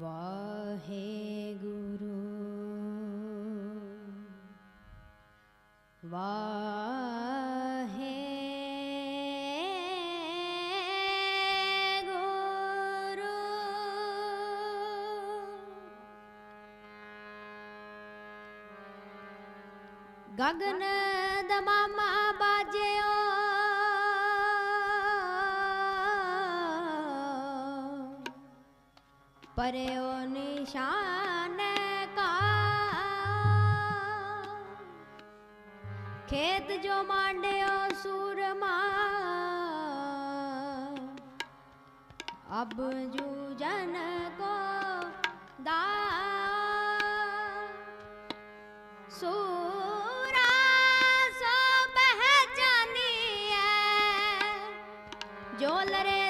ਵਾਹਿਗੁਰੂ। ਵਾਹੇ ਗਗਨ ਦਮਾਮਾ पर निशान का। खेत जो मांडयो सूरमा। अब जूजन को दा सूरा सो पहचानी है। जो लरे